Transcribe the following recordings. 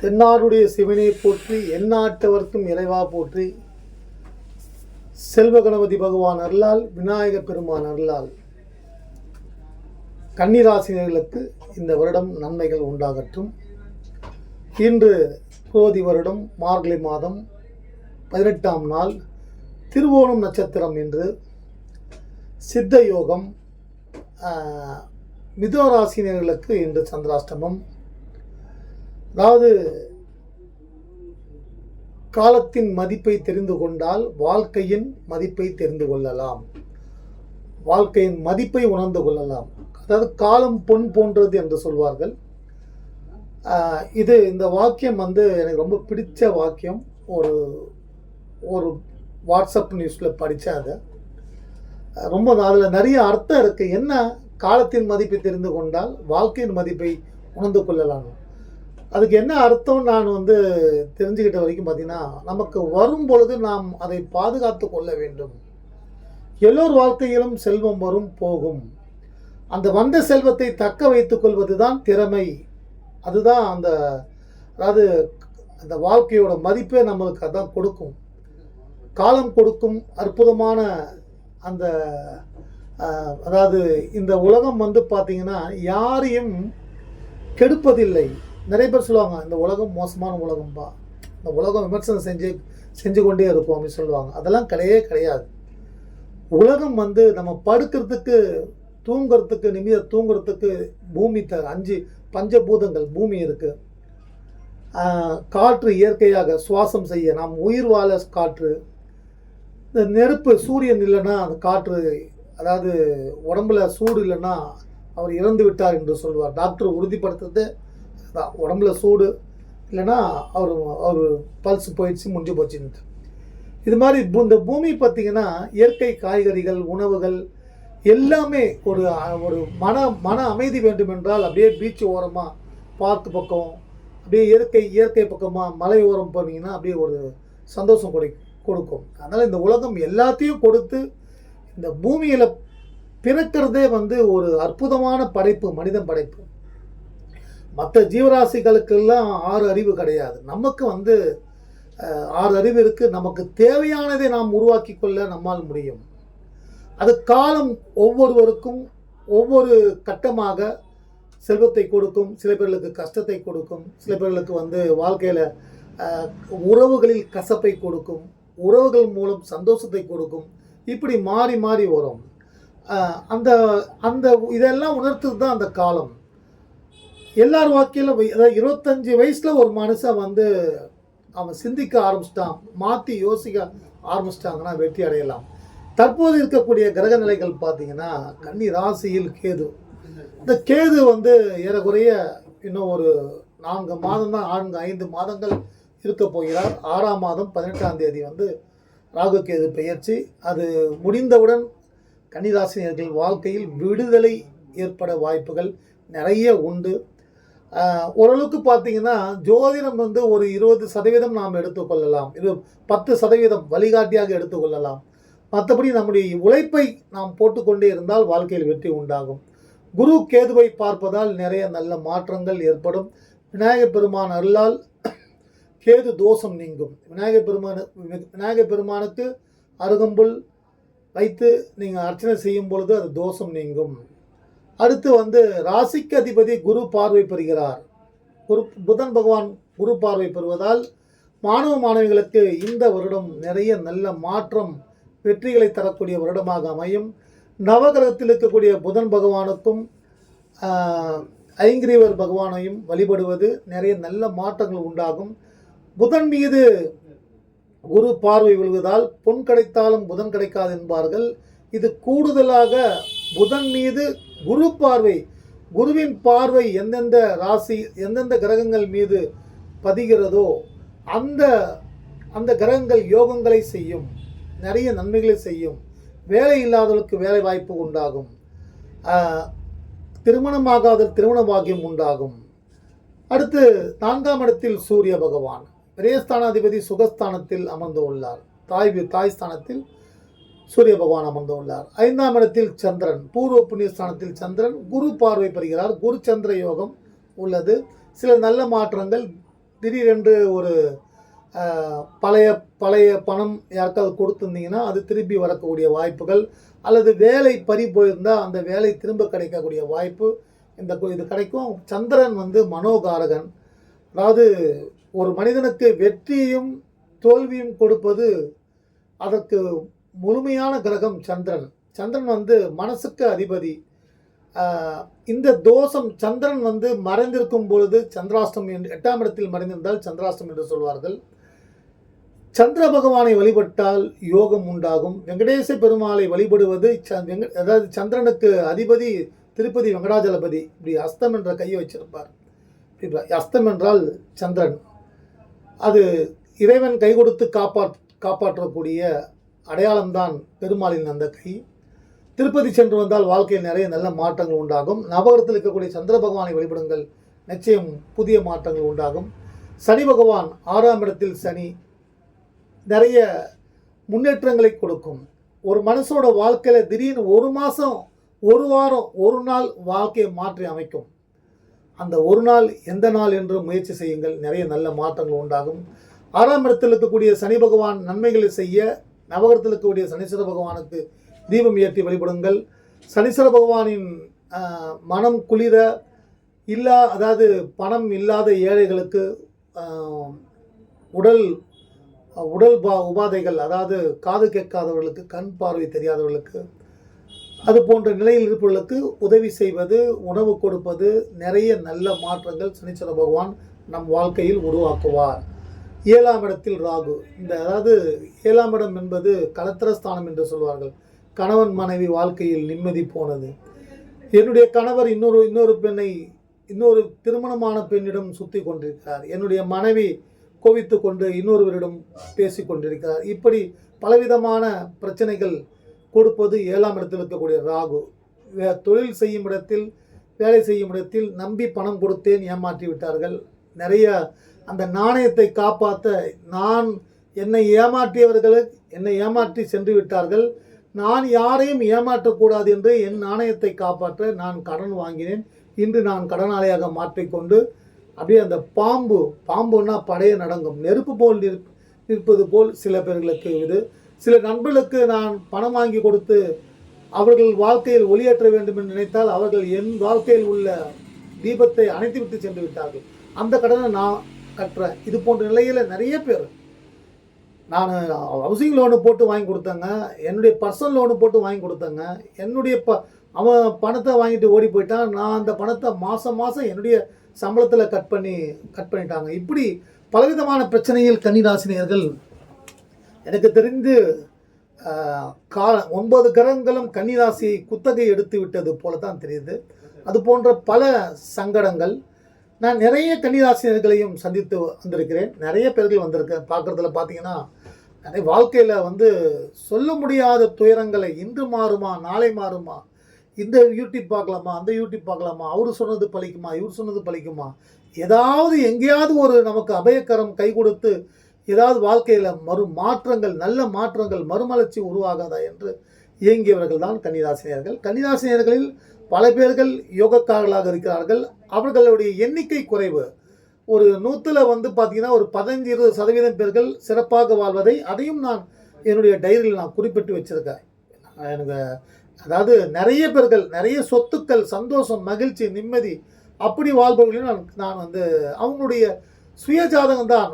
தென்னாடுடைய சிவனை போற்றி எந்நாட்டவர்க்கும் இறைவா போற்றி. செல்வ கணபதி பகவான் அருளால் விநாயகப் பெருமான் அருளால் கன்னிராசினர்களுக்கு இந்த வருடம் நன்மைகள் உண்டாகட்டும். இன்று குரோதி வருடம் மார்கழி மாதம் பதினெட்டாம் நாள் திருவோணம் நட்சத்திரம் என்று சித்த யோகம் ஆஹ், மிதுன ராசினியர்களுக்கு இன்று சந்திராஷ்டமம். அதாவது காலத்தின் மதிப்பை தெரிந்து கொண்டால் வாழ்க்கையின் மதிப்பை தெரிந்து கொள்ளலாம். வாழ்க்கையின் மதிப்பை உணர்ந்து கொள்ளலாம். அதாவது காலம் பொன் போன்றது என்று சொல்வார்கள். இது இந்த வாக்கியம் வந்து எனக்கு ரொம்ப பிடித்த வாக்கியம். ஒரு ஒரு வாட்ஸ்அப் நியூஸில் படித்தேன் அதை. ரொம்ப அதில் நிறைய அர்த்தம் இருக்குது என்ன? காலத்தின் மதிப்பை தெரிந்து கொண்டால் வாழ்க்கையின் மதிப்பை உணர்ந்து கொள்ளலாம் அதுக்கு என்ன அர்த்தம் நான் வந்து தெரிஞ்சுக்கிட்ட வரைக்கும் பார்த்தீங்கன்னா நமக்கு வரும் பொழுது நாம் அதை பாதுகாத்து கொள்ள வேண்டும். எல்லோர் வாழ்க்கையிலும் செல்வம் வரும் போகும். அந்த வந்த செல்வத்தை தக்க வைத்துக்கொள்வது தான் திறமை. அதுதான் அந்த அதாவது அந்த வாழ்க்கையோட மதிப்பே நம்மளுக்கு அதான் கொடுக்கும். காலம் கொடுக்கும் அற்புதமான அந்த அதாவது இந்த உலகம் வந்து பார்த்தீங்கன்னா யாரையும் கெடுப்பதில்லை. நிறைய பேர் சொல்லுவாங்க இந்த உலகம் மோசமான உலகம்பா. இந்த உலகம் விமர்சனம் செஞ்சு செஞ்சு கொண்டே இருக்கும் அப்படின்னு சொல்லுவாங்க. அதெல்லாம் கிடையவே கிடையாது. உலகம் வந்து நம்ம படுக்கிறதுக்கு தூங்குறதுக்கு நிமித தூங்குறதுக்கு பூமி த அஞ்சு பஞ்சபூதங்கள் பூமி இருக்குது காற்று இயற்கையாக சுவாசம் செய்ய நாம் உயிர் வாழ காற்று. இந்த நெருப்பு சூரியன் இல்லைன்னா அந்த காற்று அதாவது உடம்புல சூடு இல்லைன்னா அவர் இறந்து விட்டார் என்று சொல்வார். டாக்டர் உறுதிப்படுத்துறது அதான் உடம்புல சூடு இல்லைன்னா அவர் அவர் பல்ஸ் போயிடுச்சு முடிஞ்சு போச்சுன்னு இது மாதிரி இந்த பூமி பார்த்தீங்கன்னா இயற்கை காய்கறிகள் உணவுகள் எல்லாமே ஒரு ஒரு மன மன அமைதி வேண்டுமென்றால் அப்படியே பீச் ஓரமாக பார்க் பக்கம் அப்படியே இயற்கை இயற்கை பக்கமாக மலை ஓரம் போனீங்கன்னா அப்படியே ஒரு சந்தோஷம் கொடு கொடுக்கும். அதனால் இந்த உலகம் எல்லாத்தையும் கொடுத்து இந்த பூமியில் பிறக்கிறதே வந்து ஒரு அற்புதமான படைப்பு மனிதன் படைப்பு. மற்ற ஜீவராசிகளுக்கெல்லாம் ஆறு அறிவு கிடையாது. நமக்கு வந்து ஆறு அறிவு இருக்குது நமக்கு தேவையானதை நாம் உருவாக்கி கொள்ள நம்மால் முடியும். அது காலம் ஒவ்வொருவருக்கும் ஒவ்வொரு கட்டமாக செல்வத்தை கொடுக்கும். சில பேர்களுக்கு கஷ்டத்தை கொடுக்கும். சில பேர்களுக்கு வந்து வாழ்க்கையில் உறவுகளில் கசப்பை கொடுக்கும். உறவுகள் மூலம் சந்தோஷத்தை கொடுக்கும். இப்படி மாறி மாறி வரும். அந்த அந்த இதெல்லாம் உணர்த்துறது தான் அந்த காலம். எல்லார் வாழ்க்கையில் அதாவது இருபத்தஞ்சி வயசில் ஒரு மனுஷன் வந்து அவன் சிந்திக்க ஆரம்பிச்சிட்டான் மாற்றி யோசிக்க ஆரம்பிச்சிட்டாங்கன்னா வெற்றி அடையலாம். தற்போது இருக்கக்கூடிய கிரக நிலைகள் பார்த்தீங்கன்னா கன்னி ராசியில் கேது. இந்த கேது வந்து ஏறக்குறைய இன்னும் ஒரு நான்கு மாதம் தான் நான்கு ஐந்து மாதங்கள் இருக்க போகிறார். ஆறாம் மாதம் பதினெட்டாம் தேதி வந்து ராகு கேது பெயர்ச்சி. அது முடிந்தவுடன் கன்னிராசினியர்கள் வாழ்க்கையில் விடுதலை ஏற்பட வாய்ப்புகள் நிறைய உண்டு. ஓரளவுக்கு பார்த்தீங்கன்னா ஜோதிடம் வந்து ஒரு இருபது சதவீதம் நாம் எடுத்துக்கொள்ளலாம் இரு பத்து சதவீதம் வழிகாட்டியாக எடுத்துக்கொள்ளலாம் மற்றபடி நம்முடைய உழைப்பை நாம் போட்டுக்கொண்டே இருந்தால் வாழ்க்கையில் வெற்றி உண்டாகும். குரு கேதுவை பார்ப்பதால் நிறைய நல்ல மாற்றங்கள் ஏற்படும். விநாயகர் பெருமான் அருளால் கேது தோஷம் நீங்கும். விநாயகர் பெருமானு விநாயகர் பெருமானுக்கு அருகம்புல் வைத்து நீங்கள் அர்ச்சனை செய்யும் பொழுது அது தோஷம் நீங்கும். அடுத்து வந்து ராசிக்கு அதிபதி குரு பார்வை பெறுகிறார். குரு புதன் பகவான் குரு பார்வை பெறுவதால் மாணவ மாணவிகளுக்கு இந்த வருடம் நிறைய நல்ல மாற்றம் வெற்றிகளை தரக்கூடிய வருடமாக அமையும். நவகிரகத்தில் இருக்கக்கூடிய புதன் பகவானுக்கும் ஐங்கிரீவர் பகவானையும் வழிபடுவது நிறைய நல்ல மாற்றங்கள் உண்டாகும். புதன் மீது குரு பார்வை விழுவதால் பொன் கிடைத்தாலும் புதன் கிடைக்காது என்பார்கள். இது கூடுதலாக புதன் மீது குரு பார்வை குருவின் பார்வை எந்தெந்த ராசி எந்தெந்த கிரகங்கள் மீது பதிகிறதோ அந்த அந்த கிரகங்கள் யோகங்களை செய்யும் நிறைய நன்மைகளை செய்யும் வேலை இல்லாதவர்களுக்கு வேலை வாய்ப்பு உண்டாகும். திருமணமாகாத திருமண பாக்கியம் உண்டாகும். அடுத்து நான்காம் இடத்தில் சூரிய பகவான். பிரேஸ்தானாதிபதி சுகஸ்தானத்தில் அமர்ந்து உள்ளார். தாய் வி- தாய் ஸ்தானத்தில் சூரிய பகவான் அமர்ந்து உள்ளார் ஐந்தாம் இடத்தில் சந்திரன் பூர்வ புண்ணியஸ்தானத்தில் சந்திரன் குரு பார்வை பெறுகிறார். குரு சந்திர யோகம் உள்ளது. சில நல்ல மாற்றங்கள் திடீரென்று ஒரு பழைய பழைய பணம் யாருக்காவது கொடுத்துருந்தீங்கன்னா அது திரும்பி வரக்கூடிய வாய்ப்புகள் அல்லது வேலை பறி போயிருந்தால் அந்த வேலை திரும்ப கிடைக்கக்கூடிய வாய்ப்பு இந்த இது கிடைக்கும். சந்திரன் வந்து மனோகாரகன். அதாவது ஒரு மனிதனுக்கு வெற்றியும் தோல்வியும் கொடுப்பது அதற்கு முழுமையான கிரகம் சந்திரன். சந்திரன் வந்து மனசுக்கு அதிபதி. இந்த தோஷம் சந்திரன் வந்து மறைந்திருக்கும் பொழுது சந்திராஷ்டம் என்று எட்டாம் இடத்தில் மறைந்திருந்தால் சந்திராஷ்டம் என்று சொல்வார்கள். சந்திர பகவானை வழிபட்டால் யோகம் உண்டாகும். வெங்கடேச பெருமாளை வழிபடுவது அதாவது சந்திரனுக்கு அதிபதி திருப்பதி வெங்கடாஜலபதி. இப்படி அஸ்தம் என்ற கையை வச்சிருப்பார். அஸ்தம் என்றால் சந்திரன். அது இறைவன் கை கொடுத்து காப்பாற் காப்பாற்றக்கூடிய அடையாளம்தான் பெருமாளின் அந்த கை. திருப்பதி சென்று வந்தால் வாழ்க்கையில் நிறைய நல்ல மாற்றங்கள் உண்டாகும். நவகரத்தில் இருக்கக்கூடிய சந்திர பகவானை வழிபடுங்கள். நிச்சயம் புதிய மாற்றங்கள் உண்டாகும். சனி பகவான் ஆறாம் இடத்தில் சனி நிறைய முன்னேற்றங்களை கொடுக்கும். ஒரு மனசோட வாழ்க்கையில் திடீர்னு ஒரு மாதம் ஒரு வாரம் ஒரு நாள் வாழ்க்கையை மாற்றி அமைக்கும். அந்த ஒரு நாள் எந்த நாள் என்று முயற்சி செய்யுங்கள். நிறைய நல்ல மாற்றங்கள் உண்டாகும். ஆறாம் இடத்தில் இருக்கக்கூடிய சனி பகவான் நன்மைகளை செய்ய நவகரத்தில் இருக்கக்கூடிய சனீஸ்வர பகவானுக்கு தீபம் ஏற்றி வழிபடுங்கள். சனீஸ்வர பகவானின் மனம் குளிர இல்லா அதாவது பணம் இல்லாத ஏழைகளுக்கு உடல் உடல் பா உபாதைகள் அதாவது காது கேட்காதவர்களுக்கு கண் பார்வை தெரியாதவர்களுக்கு அது போன்ற நிலையில் இருப்பவர்களுக்கு உதவி செய்வது உணவு கொடுப்பது நிறைய நல்ல மாற்றங்கள் சனீஸ்வர பகவான் நம் வாழ்க்கையில் உருவாக்குவார். ஏழாம் இடத்தில் ராகு. இந்த அதாவது ஏழாம் இடம் என்பது கலத்திரஸ்தானம் என்று சொல்வார்கள். கணவன் மனைவி வாழ்க்கையில் நிம்மதி போனது. என்னுடைய கணவர் இன்னொரு இன்னொரு பெண்ணை இன்னொரு திருமணமான பெண்ணிடம் சுற்றி கொண்டிருக்கிறார். என்னுடைய மனைவி கோவித்து கொண்டு இன்னொருவரிடம் பேசி கொண்டிருக்கிறார். இப்படி பலவிதமான பிரச்சனைகள் கொடுப்பது ஏழாம் இடத்தில் இருக்கக்கூடிய ராகு. வே- தொழில் செய்யும் இடத்தில் வேலை செய்யும் இடத்தில் நம்பி பணம் கொடுத்தேன் ஏமாற்றி விட்டார்கள். நிறைய அந்த நாணயத்தை காப்பாற்ற நான் என்னை ஏமாற்றியவர்கள் என்னை ஏமாற்றி சென்று விட்டார்கள். நான் யாரையும் ஏமாற்றக்கூடாது என்று என் நாணயத்தை காப்பாற்ற நான் கடன் வாங்கினேன். இன்று நான் கடனாளியாக மாற்றிக்கொண்டு அப்படியே அந்த பாம்பு பாம்புன்னா படைய நடங்கும். நெருப்பு போல் நிற்ப நிற்பது போல் சில பேர்களுக்கு இது. சில நண்பர்களுக்கு நான் பணம் வாங்கி கொடுத்து அவர்கள் வாழ்க்கையில் ஒளியேற்ற வேண்டும் என்று நினைத்தால் அவர்கள் என் வாழ்க்கையில் உள்ள தீபத்தை அணைத்துவிட்டு சென்று விட்டார்கள். அந்த கடனை நான் கட்டுறேன். இது போன்ற நிலையில் நிறைய பேர். நான் ஹவுசிங் லோனு போட்டு வாங்கி கொடுத்தேங்க. என்னுடைய பர்சனல் லோனு போட்டு வாங்கி கொடுத்தேங்க. என்னுடைய ப அவன் பணத்தை வாங்கிட்டு ஓடி போயிட்டான். நான் அந்த பணத்தை மாதம் மாதம் என்னுடைய சம்பளத்தில் கட் பண்ணி கட் பண்ணிட்டாங்க. இப்படி பலவிதமான பிரச்சனையில் கன்னிராசினியர்கள் எனக்கு தெரிந்து கா ஒன்பது கிரகங்களும் கன்னிராசியை குத்தகை எடுத்து விட்டது போல தான் தெரியுது. அது போன்ற பல சங்கடங்கள் நான் நிறைய கன்னிராசினர்களையும் சந்தித்து வந்திருக்கிறேன். நிறைய பேர்கள் வந்திருக்கேன் பார்க்குறதுல பார்த்தீங்கன்னா நிறைய வாழ்க்கையில் வந்து சொல்ல முடியாத துயரங்களை இன்று மாறுமா நாளை மாறுமா? இந்த யூடியூப் பார்க்கலாமா அந்த யூடியூப் பார்க்கலாமா அவர் சொன்னது பழிக்குமா இவர் சொன்னது பழிக்குமா? ஏதாவது எங்கேயாவது ஒரு நமக்கு அபயக்கரம் கை கொடுத்து ஏதாவது வாழ்க்கையில் மறு மாற்றங்கள் நல்ல மாற்றங்கள் மறுமலர்ச்சி உருவாகாதா என்று இயங்கியவர்கள் தான் கன்னிராசினியர்கள். கன்னிராசினியர்களில் பல பேர்கள் யோகக்காரர்களாக இருக்கிறார்கள். அவர்களுடைய எண்ணிக்கை குறைவு. ஒரு நூற்றில் வந்து பார்த்தீங்கன்னா ஒரு பதினஞ்சு இருபது சதவீதம் பேர்கள் சிறப்பாக வாழ்வதை அதையும் நான் என்னுடைய டைரியில் நான் குறிப்பிட்டு வச்சுருக்கேன். எனக்கு அதாவது நிறைய பேர்கள் நிறைய சொத்துக்கள் சந்தோஷம் மகிழ்ச்சி நிம்மதி அப்படி வாழ்பவர்களையும் நான் நான் வந்து அவங்களுடைய சுயஜாதகம் தான்.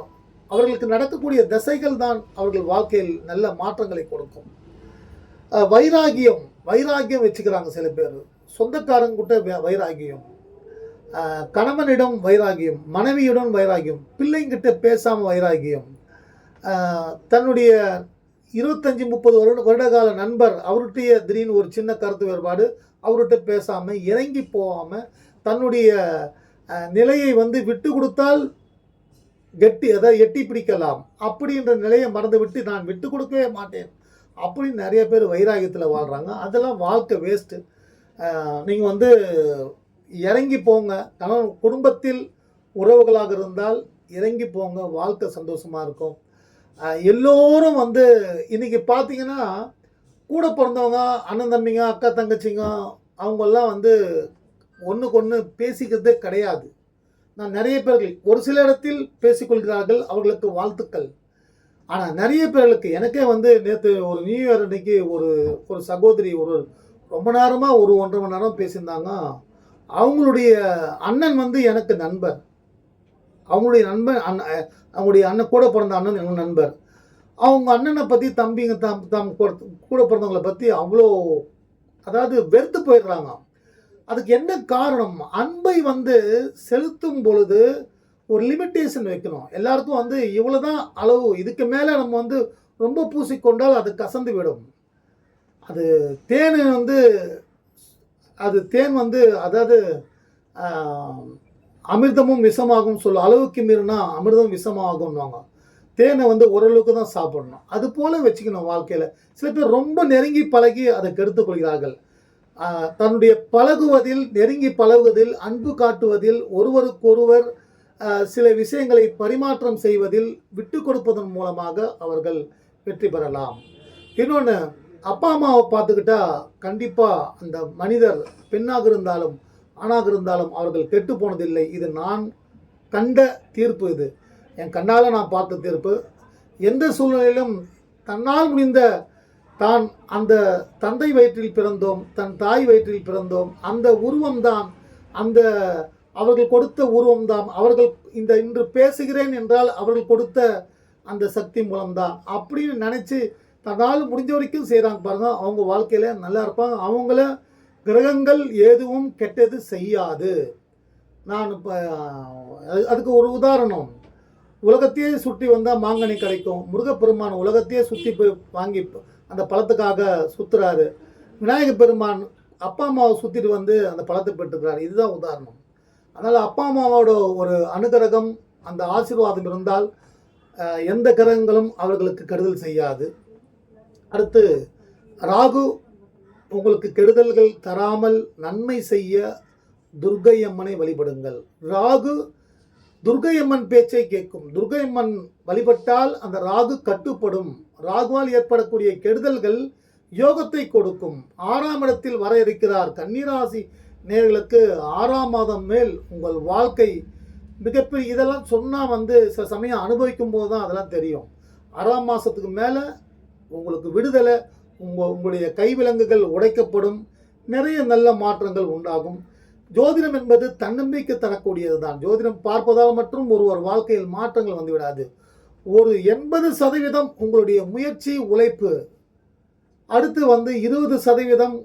அவர்களுக்கு நடக்கக்கூடிய திசைகள் தான் அவர்கள் வாழ்க்கையில் நல்ல மாற்றங்களை கொடுக்கும். வைராகியம் வைராகியம் வச்சுக்கிறாங்க சில பேர். சொந்தக்காரங்கிட்ட வைராகியம். கணவனிடம் வைராகியம் மனைவியுடன் வைராகியம் பிள்ளைங்கிட்ட பேசாமல் வைராகியம். தன்னுடைய இருபத்தஞ்சி முப்பது வருட வருடகால நண்பர் அவருடைய திடீர்னு ஒரு சின்ன கருத்து வேறுபாடு அவர்கிட்ட பேசாமல் இறங்கி போகாமல் தன்னுடைய நிலையை வந்து விட்டு கொடுத்தால் கெட்டி அதை எட்டி பிடிக்கலாம். அப்படின்ற நிலையை மறந்துவிட்டு நான் விட்டு கொடுக்கவே மாட்டேன். அப்படின்னு நிறைய பேர் வைராகியத்தில் வாழ்கிறாங்க அதெல்லாம் வாழ்க்கை வேஸ்ட்டு நீங்கள் வந்து இறங்கி போங்க. கணவன் குடும்பத்தில் உறவுகளாக இருந்தால் இறங்கி போங்க. வாழ்க்கை சந்தோஷமாக இருக்கும். எல்லோரும் வந்து இன்றைக்கி பார்த்தீங்கன்னா கூட பிறந்தவங்க அண்ணன் தம்பிங்க அக்கா தங்கச்சிங்க அவங்கெல்லாம் வந்து ஒன்றுக்கு ஒன்று பேசிக்கிறதே கிடையாது. நான் நிறைய பேர்கள் ஒரு சில இடத்தில் பேசிக்கொள்கிறார்கள் அவர்களுக்கு வாழ்த்துக்கள். ஆனால் நிறைய பேர்களுக்கு எனக்கே வந்து நேற்று ஒரு நியூ இயர் அன்னைக்கு ஒரு ஒரு சகோதரி ஒரு ரொம்ப நேரமாக ஒரு ஒன்றரை மணி நேரம் பேசியிருந்தாங்க. அவங்களுடைய அண்ணன் வந்து எனக்கு நண்பர். அவங்களுடைய நண்பன் அண்ணன் அவங்களுடைய அண்ணன் கூட பிறந்த அண்ணன் எனக்கு நண்பர். அவங்க அண்ணனை பற்றி தம்பிங்க தம் தம் கூட பிறந்தவங்களை பற்றி அவ்வளோ அதாவது வெறுத்து போயிடுறாங்க. அதுக்கு என்ன காரணம்? அன்பை வந்து செலுத்தும் பொழுது ஒரு லிமிட்டேஷன் வைக்கணும். எல்லாருக்கும் வந்து இவ்வளோ தான் அளவு. இதுக்கு மேலே நம்ம வந்து ரொம்ப பூசிக்கொண்டால் அது கசந்து விடும். அது தேன் வந்து அது தேன் வந்து அதாவது அமிர்தமும் விஷமாகும் சொல்ல அளவுக்கு மீறினா அமிர்தம் விஷமாகும்னுவாங்க. தேனை வந்து ஓரளவுக்கு தான் சாப்பிடணும். அது போல் வச்சுக்கணும் வாழ்க்கையில். சில பேர் ரொம்ப நெருங்கி பழகி அதை கெடுத்து கொள்கிறார்கள். தன்னுடைய பழகுவதில் நெருங்கி பழகுவதில் அன்பு காட்டுவதில் ஒருவருக்கொருவர் சில விஷயங்களை பரிமாற்றம் செய்வதில் விட்டு கொடுப்பதன் மூலமாக அவர்கள் வெற்றி பெறலாம். இன்னொன்று அப்பா அம்மாவை பார்த்துக்கிட்டா கண்டிப்பாக அந்த மனிதர் பெண்ணாக இருந்தாலும் ஆணாக இருந்தாலும் அவர்கள் கெட்டு போனதில்லை. இது நான் கண்ட தீர்ப்பு இது. என் கண்ணால் நான் பார்த்த தீர்ப்பு. எந்த சூழ்நிலையிலும் தன்னால் முடிந்த தான் அந்த தந்தை வயிற்றில் பிறந்தோம் தன் தாய் வயிற்றில் பிறந்தோம். அந்த உருவம்தான் அந்த அவர்கள் கொடுத்த உருவம்தான் அவர்கள் இந்த இன்று பேசுகிறேன் என்றால் அவர்கள் கொடுத்த அந்த சக்தி மூலம்தான் அப்படின்னு நினச்சி தன்னால் முடிஞ்ச வரைக்கும் செய்கிறாங்க பாருங்கள் அவங்க வாழ்க்கையில் நல்லா இருப்பாங்க. அவங்கள கிரகங்கள் எதுவும் கெட்டது செய்யாது. நான் இப்போ அதுக்கு ஒரு உதாரணம். உலகத்தையே சுற்றி வந்தால் மாங்கனி கிடைக்கும். முருகப்பெருமான் உலகத்தையே சுற்றி போய் வாங்கி அந்த பழத்துக்காக சுற்றுறாரு விநாயக பெருமான் அப்பா அம்மாவை சுற்றிட்டு வந்து அந்த பழத்தை பெற்றுக்கிறார். இதுதான் உதாரணம். அதனால் அப்பா அம்மாவோட ஒரு அனுகிரகம் அந்த ஆசீர்வாதம் இருந்தால் எந்த கிரகங்களும் அவர்களுக்கு கெடுதல் செய்யாது. அடுத்து ராகு உங்களுக்கு கெடுதல்கள் தராமல் நன்மை செய்ய துர்க்கை அம்மனை வழிபடுங்கள். ராகு துர்க்கை அம்மன் பேச்சை கேட்கும். துர்க்கை அம்மன் வழிபட்டால் அந்த ராகு கட்டுப்படும். ராகுவால் ஏற்படக்கூடிய கெடுதல்கள் யோகத்தை கொடுக்கும். ஆறாம் இடத்தில் வர இருக்கிறார் கன்னிராசி நேர்களுக்கு ஆறாம் மாதம் மேல் உங்கள் வாழ்க்கை மிகப்பெரிய இதெல்லாம் சொன்னால் வந்து சில சமயம் அனுபவிக்கும் போது தான் அதெல்லாம் தெரியும். ஆறாம் மாதத்துக்கு மேலே உங்களுக்கு விடுதலை உங்கள் உங்களுடைய கைவிலங்குகள் உடைக்கப்படும் நிறைய நல்ல மாற்றங்கள் உண்டாகும். ஜோதிடம் என்பது தன்னம்பிக்கை தரக்கூடியது தான் ஜோதிடம் பார்ப்பதால் மட்டும் ஒருவர் வாழ்க்கையில் மாற்றங்கள் வந்து விடாது ஒரு எண்பது சதவீதம் உங்களுடைய முயற்சி உழைப்பு அடுத்து வந்து இருபது சதவீதம்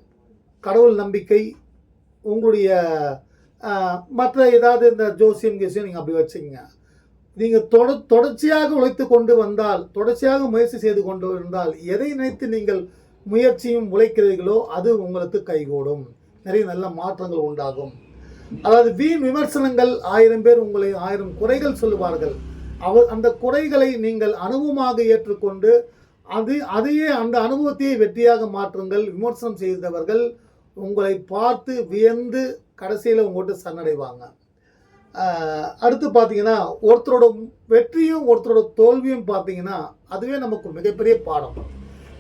கடவுள் நம்பிக்கை உங்களுடைய மற்ற ஏதாவது இந்த ஜோசியம் கேசியம் நீங்கள் அப்படி வச்சுக்கோங்க. நீங்கள் தொட தொடர்ச்சியாக உழைத்து கொண்டு வந்தால் தொடர்ச்சியாக முயற்சி செய்து கொண்டு இருந்தால் எதை நினைத்து நீங்கள் முயற்சியும் உழைக்கிறீர்களோ அது உங்களுக்கு கைகூடும். நிறைய நல்ல மாற்றங்கள் உண்டாகும். அதாவது வீண் விமர்சனங்கள் ஆயிரம் பேர் உங்களை ஆயிரம் குறைகள் சொல்லுவார்கள். அவர் அந்த குறைகளை நீங்கள் அனுபவமாக ஏற்றுக்கொண்டு அது அதையே அந்த அனுபவத்தையே வெற்றியாக மாற்றுங்கள். விமர்சனம் செய்தவர்கள் உங்களை பார்த்து வியந்து கடைசியில் உங்கள்கிட்ட சரணடைவாங்க. அடுத்து பார்த்தீங்கன்னா ஒருத்தரோட வெற்றியும் ஒருத்தரோட தோல்வியும் பார்த்தீங்கன்னா அதுவே நமக்கு மிகப்பெரிய பாடம்.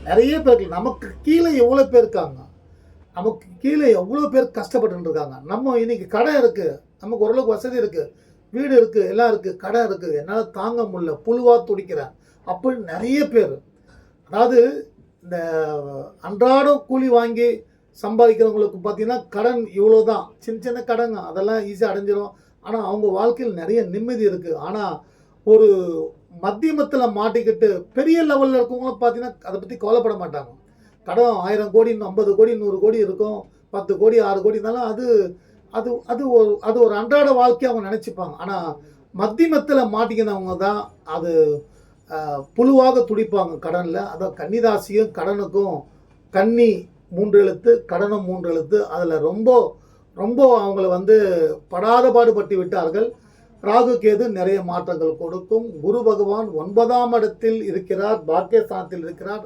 நிறைய பேருக்கு நமக்கு கீழே எவ்வளோ பேர் இருக்காங்க? நமக்கு கீழே எவ்வளோ பேர் கஷ்டப்பட்டு இருக்காங்க? நம்ம இன்னைக்கு கடை இருக்குது நமக்கு ஓரளவுக்கு வசதி இருக்குது வீடு இருக்குது எல்லாம் இருக்குது கடை இருக்குது என்னால் தாங்க முடியல. புழுவாக துடிக்கிறேன். அப்படி நிறைய பேர். அதாவது இந்த அன்றாடம் கூலி வாங்கி சம்பாதிக்கிறவங்களுக்கு பார்த்தீங்கன்னா கடன் இவ்வளோ தான் சின்ன சின்ன கடங்க அதெல்லாம் ஈஸியாக அடைஞ்சிடும் ஆனால் அவங்க வாழ்க்கையில் நிறைய நிம்மதி இருக்குது ஆனால் ஒரு மத்தியமத்தில் மாட்டிக்கிட்டு பெரிய லெவலில் இருக்கவங்களும் பார்த்தீங்கன்னா அதை பற்றி கவலைப்பட மாட்டாங்க. கடன் ஆயிரம் கோடி ஐம்பது கோடி நூறு கோடி இருக்கும். பத்து கோடி ஆறு கோடி இருந்தாலும் அது அது அது ஒரு அது ஒரு அன்றாட வாழ்க்கையை அவங்க நினச்சிப்பாங்க. ஆனால் மத்தியமத்தில் மாட்டிக்கினவங்க தான் அது புழுவாக துடிப்பாங்க கடனில் அதான் கன்னிராசியும் கடனுக்கும் கன்னி மூன்று எழுத்து கடனும் மூன்று எழுத்து. அதில் ரொம்ப ரொம்ப அவங்கள வந்து படாத பாடுபட்டு விட்டார்கள். ராகு கேது நிறைய மாற்றங்கள் கொடுக்கும். குரு பகவான் ஒன்பதாம் இடத்தில் இருக்கிறார் பாக்கியஸ்தானத்தில் இருக்கிறார்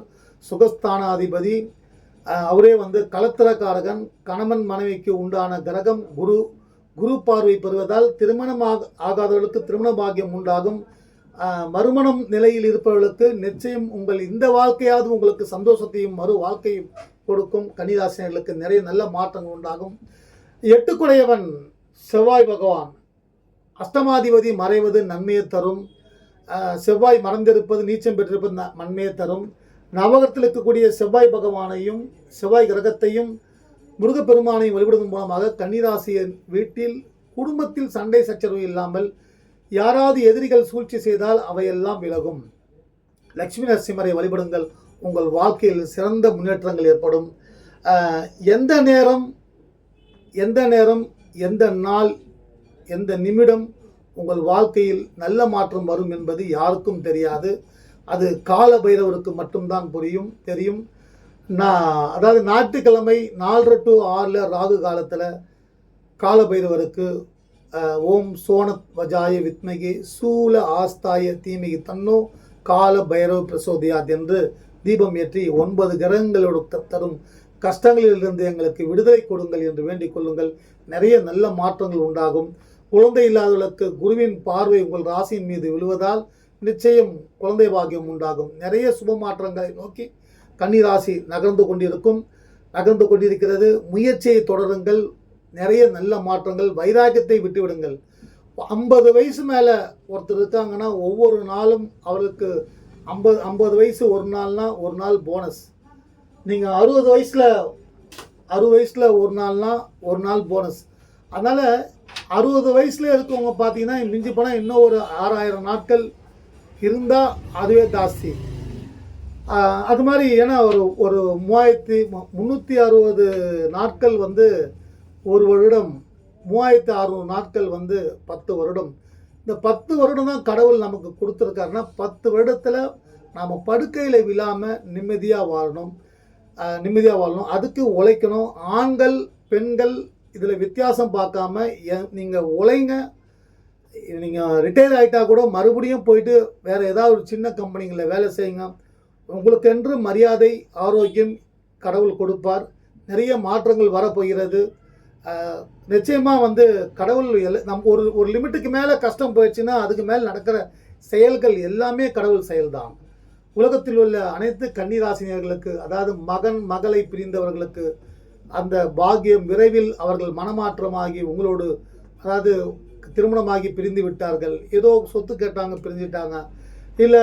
சுகஸ்தானாதிபதி. அவரே வந்து கலத்திரக்காரகன் கணவன் மனைவிக்கு உண்டான கிரகம் குரு. குரு பார்வை பெறுவதால் திருமணம் ஆகாதவர்களுக்கு திருமண பாக்கியம் உண்டாகும். மறுமணம் நிலையில் இருப்பவர்களுக்கு நிச்சயம் உங்கள் இந்த வாழ்க்கையாவது உங்களுக்கு சந்தோஷத்தையும் மறு வாழ்க்கையும் கொடுக்கும். கன்னிராசினர்களுக்கு நிறைய நல்ல மாற்றங்கள் உண்டாகும். எட்டுக்குடையவன் செவ்வாய் பகவான். அஷ்டமாதிபதி மறைவது நன்மையை தரும். செவ்வாய் மறந்திருப்பது நீச்சம் பெற்றிருப்பது ந- நன்மையை தரும். நவகரத்தில் இருக்கக்கூடிய செவ்வாய் பகவானையும் செவ்வாய் கிரகத்தையும் முருகப்பெருமானையும் வழிபடுவதன் மூலமாக கன்னிராசியின் வீட்டில் குடும்பத்தில் சண்டை சச்சரவு இல்லாமல் யாராவது எதிரிகள் சூழ்ச்சி செய்தால் அவையெல்லாம் விலகும். லட்சுமி நரசிம்மரை வழிபடுங்கள். உங்கள் வாழ்க்கையில் சிறந்த முன்னேற்றங்கள் ஏற்படும். எந்த நேரம் எந்த நேரம் எந்த நாள் எந்த நிமிடம் உங்கள் வாழ்க்கையில் நல்ல மாற்றம் வரும் என்பது யாருக்கும் தெரியாது. அது கால பைரவருக்கு மட்டும்தான் புரியும் தெரியும். நான் அதாவது ஞாயிற்றுக்கிழமை நாலரை டு ஆறில் ராகு காலத்தில் கால பைரவருக்கு ஓம் சோனத் வஜாய வித்மகி சூல ஆஸ்தாய தீமிகி தன்னோ கால பைரவ பிரசோதியாத் என்று தீபம் ஏற்றி ஒன்பது கிரகங்களோடு தரும் கஷ்டங்களிலிருந்து எங்களுக்கு விடுதலை கொடுங்கள் என்று வேண்டிக் கொள்ளுங்கள். நிறைய நல்ல மாற்றங்கள் உண்டாகும். குழந்தை இல்லாதவர்களுக்கு குருவின் பார்வை உங்கள் ராசியின் மீது விழுவதால் நிச்சயம் குழந்தை பாக்கியம் உண்டாகும். நிறைய சுப மாற்றங்களை நோக்கி கன்னிராசி நகர்ந்து கொண்டிருக்கும் நகர்ந்து கொண்டிருக்கிறது. முயற்சியை தொடருங்கள். நிறைய நல்ல மாற்றங்கள் வைராக்கியத்தை விட்டுவிடுங்கள். ஐம்பது வயசு மேலே ஒருத்தர் இருக்காங்கன்னா ஒவ்வொரு நாளும் அவருக்கு ஐம்பது ஐம்பது வயசு ஒரு நாள்னா ஒரு நாள் போனஸ் நீங்கள் அறுபது வயசில் அறுபது வயசில் ஒரு நாள்னா ஒரு நாள் போனஸ் அதனால் அறுபது வயசில் இருக்கவங்க பார்த்தீங்கன்னா மிஞ்சி போனால் இன்னும் ஒரு ஆறாயிரம் நாட்கள் இருந்தால் அதுவே ஜாஸ்தி. அது மாதிரி ஏன்னா ஒரு ஒரு மூவாயிரத்தி மு- முந்நூற்றி அறுபது நாட்கள் வந்து ஒரு வருடம் மூவாயிரத்தி அறுநூறு நாட்கள் வந்து பத்து வருடம். இந்த பத்து வருடம் தான் கடவுள் நமக்கு கொடுத்துருக்காருன்னா பத்து வருடத்தில் நாம் படுக்கையில் விழாமல் நிம்மதியாக வாழணும். நிம்மதியாக வாழணும். அதுக்கு உழைக்கணும். ஆண்கள் பெண்கள் இதில் வித்தியாசம் பார்க்காம நீங்கள் உழைங்க. நீங்கள் ரிட்டையர் ஆகிட்டா கூட மறுபடியும் போயிட்டு வேறு ஏதாவது ஒரு சின்ன கம்பெனிங்களில் வேலை செய்யுங்க. உங்களுக்கென்று மரியாதை ஆரோக்கியம் கடவுள் கொடுப்பார். நிறைய மாற்றங்கள் வரப்போகிறது. நிச்சயமாக வந்து கடவுள் எல் நம் ஒரு ஒரு லிமிட்டுக்கு மேலே கஷ்டம் போயிடுச்சுன்னா அதுக்கு மேலே நடக்கிற செயல்கள் எல்லாமே கடவுள் செயல்தான். உலகத்தில் உள்ள அனைத்து கன்னிராசினியர்களுக்கு அதாவது மகன் மகளை பிரிந்தவர்களுக்கு அந்த பாக்கியம் விரைவில் அவர்கள் மனமாற்றமாகி உங்களோடு அதாவது திருமணமாகி பிரிந்து விட்டார்கள். ஏதோ சொத்து கேட்டாங்க பிரிஞ்சிட்டாங்க. இல்லை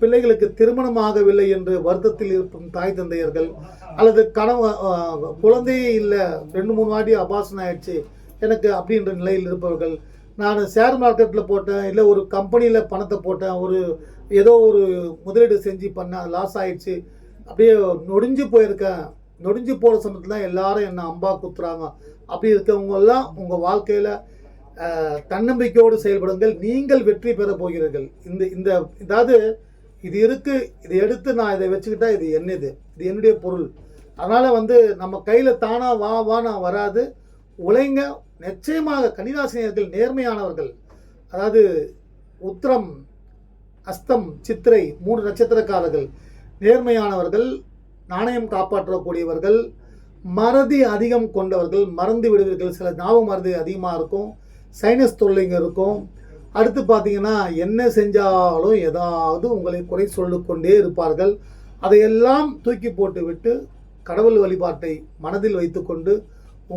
பிள்ளைகளுக்கு திருமணமாகவில்லை என்று வருத்தத்தில் இருக்கும் தாய் தந்தையர்கள் அல்லது கனவு குழந்தையே இல்லை ரெண்டு மூணு வாட்டி அபாசனம் ஆயிடுச்சு எனக்கு அப்படின்ற நிலையில் இருப்பவர்கள் நான் ஷேர் மார்க்கெட்டில் போட்டேன் இல்லை ஒரு கம்பெனியில் பணத்தை போட்டேன் ஒரு ஏதோ ஒரு முதலீடு செஞ்சு பண்ணேன் லாஸ் ஆகிடுச்சு அப்படியே நொடிஞ்சு போயிருக்கேன். நொடிஞ்சு போகிற சமயத்தில் தான் எல்லாரும் என்னை அம்பா குத்துறாங்க. அப்படி இருக்கவங்கெல்லாம் உங்கள் வாழ்க்கையில் தன்னம்பிக்கையோடு செயல்படுங்கள். நீங்கள் வெற்றி பெற போகிறீர்கள். இந்த இந்த அதாவது இது இருக்குது இதை எடுத்து நான் இதை வச்சுக்கிட்டா இது என்னது? இது என்னுடைய பொருள். அதனால் வந்து நம்ம கையில் தானாக வா வானா வராது. உழைங்க நிச்சயமாக கன்னிராசினியர்கள் நேர்மையானவர்கள். அதாவது உத்திரம் அஸ்தம் சித்திரை மூன்று நட்சத்திரக்காரர்கள் நேர்மையானவர்கள் நாணயம் காப்பாற்றக்கூடியவர்கள் மறதி அதிகம் கொண்டவர்கள் மறந்து விடுவீர்கள். சில ஞாபக மறதி அதிகமாக இருக்கும் சைனஸ் தொல்லைங்க இருக்கும். அடுத்து பார்த்தீங்கன்னா என்ன செஞ்சாலும் ஏதாவது உங்களை குறை சொல்லிக்கொண்டே இருப்பார்கள். அதையெல்லாம் தூக்கி போட்டுவிட்டு கடவுள் வழிபாட்டை மனதில் வைத்துக்கொண்டு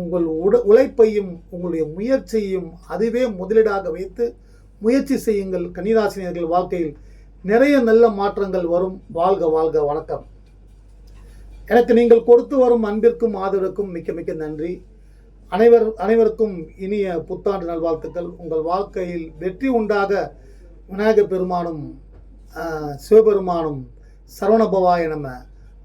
உங்கள் உட உழைப்பையும் உங்களுடைய முயற்சியையும் அதுவே முதலீடாக வைத்து முயற்சி செய்யுங்கள். கன்னிராசினியர்கள் வாழ்க்கையில் நிறைய நல்ல மாற்றங்கள் வரும். வாழ்க வாழ்க வணக்கம். எனக்கு நீங்கள் கொடுத்து வரும் அன்பிற்கும் ஆதரவுக்கும் மிக்க மிக்க நன்றி. அனைவர் அனைவருக்கும் இனிய புத்தாண்டு நல்வாழ்த்துக்கள். உங்கள் வாழ்க்கையில் வெற்றி உண்டாக விநாயகர் பெருமானும் சிவபெருமானும் சரவணபவாய நம்ம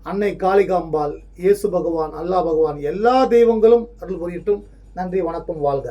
அன்னை காளிகாம்பாள் இயேசு பகவான் அல்லாஹ் பகவான் எல்லா தெய்வங்களும் அருள் புரியட்டும். நன்றி வணக்கம் வாழ்க.